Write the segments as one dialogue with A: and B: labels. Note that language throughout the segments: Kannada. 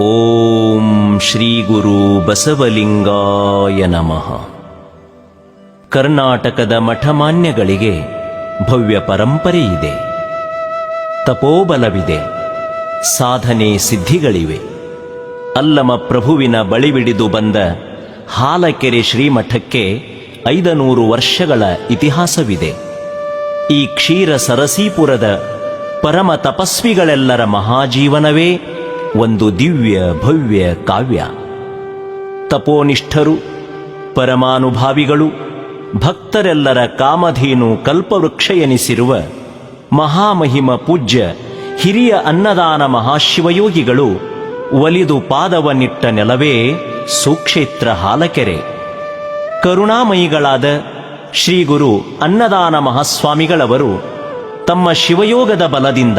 A: ಓಂ ಶ್ರೀ ಗುರು ಬಸವಲಿಂಗಾಯ ನಮಃ. ಕರ್ನಾಟಕದ ಮಠಮಾನ್ಯಗಳಿಗೆ ಭವ್ಯ ಪರಂಪರೆ ಇದೆ. ತಪೋಬಲವಿದೆ. ಸಾಧನೆ ಸಿದ್ಧಿಗಳಿವೆ. ಅಲ್ಲಮ ಪ್ರಭುವಿನ ಬಳಿಬಿಡಿದು ಬಂದ ಹಾಲಕೆರೆ ಶ್ರೀಮಠಕ್ಕೆ ಐದನೂರು ವರ್ಷಗಳ ಇತಿಹಾಸವಿದೆ. ಈ ಕ್ಷೀರ ಸರಸೀಪುರದ ಪರಮ ತಪಸ್ವಿಗಳೆಲ್ಲರ ಮಹಾಜೀವನವೇ ಒಂದು ದಿವ್ಯ, ಭವ್ಯ ಕಾವ್ಯ. ತಪೋನಿಷ್ಠರು, ಪರಮಾನುಭಾವಿಗಳು, ಭಕ್ತರೆಲ್ಲರ ಕಾಮಧೇನು ಕಲ್ಪವೃಕ್ಷ ಎನಿಸಿರುವ ಮಹಾಮಹಿಮ ಪೂಜ್ಯ ಹಿರಿಯ ಅನ್ನದಾನ ಮಹಾಶಿವಯೋಗಿಗಳು ಒಲಿದು ಪಾದವನ್ನಿಟ್ಟ ನೆಲವೇ ಸುಕ್ಷೇತ್ರ ಹಾಲಕೆರೆ. ಕರುಣಾಮಯಿಗಳಾದ ಶ್ರೀ ಗುರು ಅನ್ನದಾನ ಮಹಾಸ್ವಾಮಿಗಳವರು ತಮ್ಮ ಶಿವಯೋಗದ ಬಲದಿಂದ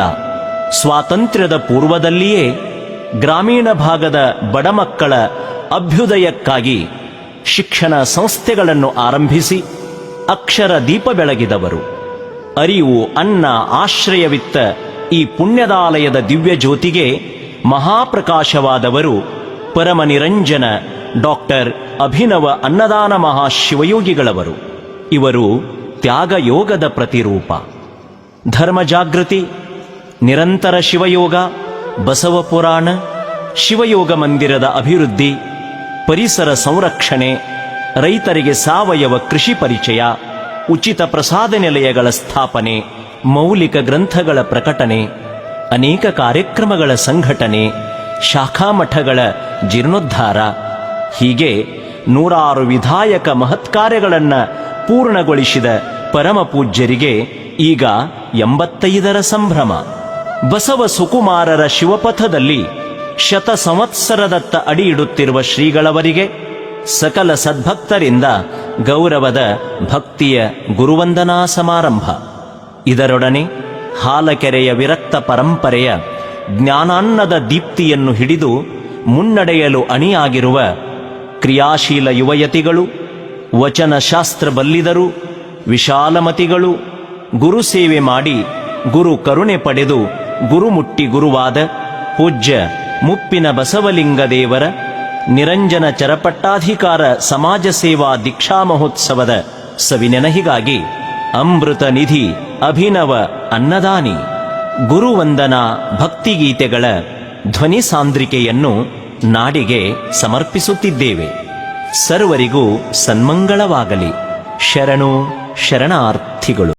A: ಸ್ವಾತಂತ್ರ್ಯದ ಪೂರ್ವದಲ್ಲಿಯೇ ಗ್ರಾಮೀಣ ಭಾಗದ ಬಡಮಕ್ಕಳ ಅಭ್ಯುದಯಕ್ಕಾಗಿ ಶಿಕ್ಷಣ ಸಂಸ್ಥೆಗಳನ್ನು ಆರಂಭಿಸಿ ಅಕ್ಷರ ದೀಪ ಬೆಳಗಿದವರು. ಅರಿವು, ಅನ್ನ, ಆಶ್ರಯವಿತ್ತ ಈ ಪುಣ್ಯದಾಲಯದ ದಿವ್ಯ ಜ್ಯೋತಿಗೆ ಮಹಾಪ್ರಕಾಶವಾದವರು ಪರಮನಿರಂಜನ ಡಾಕ್ಟರ್ ಅಭಿನವ ಅನ್ನದಾನ ಮಹಾಶಿವಯೋಗಿಗಳವರು. ಇವರು ತ್ಯಾಗಯೋಗದ ಪ್ರತಿರೂಪ. ಧರ್ಮ ಜಾಗೃತಿ, ನಿರಂತರ ಶಿವಯೋಗ ಬಸವ ಪುರಾಣ ಶಿವಯೋಗ ಮಂದಿರದ ಅಭಿವೃದ್ಧಿ, ಪರಿಸರ ಸಂರಕ್ಷಣೆ, ರೈತರಿಗೆ ಸಾವಯವ ಕೃಷಿ ಪರಿಚಯ, ಉಚಿತ ಪ್ರಸಾದ ನಿಲಯಗಳ ಸ್ಥಾಪನೆ, ಮೌಲಿಕ ಗ್ರಂಥಗಳ ಪ್ರಕಟಣೆ, ಅನೇಕ ಕಾರ್ಯಕ್ರಮಗಳ ಸಂಘಟನೆ, ಶಾಖಾ ಮಠಗಳ ಜೀರ್ಣೋದ್ಧಾರ. ಹೀಗೆ ನೂರಾರು ವಿಧಾಯಕ ಮಹತ್ಕಾರ್ಯಗಳನ್ನು ಪೂರ್ಣಗೊಳಿಸಿದ ಪರಮ ಪೂಜ್ಯರಿಗೆ ಈಗ ಎಂಬತ್ತೈದರ ಸಂಭ್ರಮ. ಬಸವ ಸುಕುಮಾರರ ಶಿವಪಥದಲ್ಲಿ ಶತ ಸಂವತ್ಸರದತ್ತ ಅಡಿ ಇಡುತ್ತಿರುವ ಶ್ರೀಗಳವರಿಗೆ ಸಕಲ ಸದ್ಭಕ್ತರಿಂದ ಗೌರವದ ಭಕ್ತಿಯ ಗುರುವಂದನಾ ಸಮಾರಂಭ. ಇದರೊಡನೆ ಹಾಲಕೆರೆಯ ವಿರಕ್ತ ಪರಂಪರೆಯ ಜ್ಞಾನಾನ್ನದ ದೀಪ್ತಿಯನ್ನು ಹಿಡಿದು ಮುನ್ನಡೆಯಲು ಅಣಿಯಾಗಿರುವ ಕ್ರಿಯಾಶೀಲ ಯುವಯತಿಗಳು, ವಚನಶಾಸ್ತ್ರ ಬಲ್ಲಿದರು, ವಿಶಾಲಮತಿಗಳು ಗುರು ಸೇವೆ ಮಾಡಿ ಗುರು ಕರುಣೆ ಪಡೆದು ಗುರುಮುಟ್ಟಿ ಗುರುವಾದ ಪೂಜ್ಯ ಮುಪ್ಪಿನ ಬಸವಲಿಂಗ ದೇವರ ನಿರಂಜನ ಚರಪಟ್ಟಾಧಿಕಾರ ಸಮಾಜ ಸೇವಾ ದೀಕ್ಷಾ ಮಹೋತ್ಸವದ ಸವಿನೆನಹಿಗಾಗಿ ಅಮೃತ ನಿಧಿ ಅಭಿನವ ಅನ್ನದಾನಿ ಗುರುವಂದನಾ ಭಕ್ತಿಗೀತೆಗಳ ಧ್ವನಿ ಸಾಂದ್ರಿಕೆಯನ್ನು ನಾಡಿಗೆ ಸಮರ್ಪಿಸುತ್ತಿದ್ದೇವೆ. ಸರ್ವರಿಗೂ ಸನ್ಮಂಗಳವಾಗಲಿ. ಶರಣು ಶರಣಾರ್ಥಿಗಳು.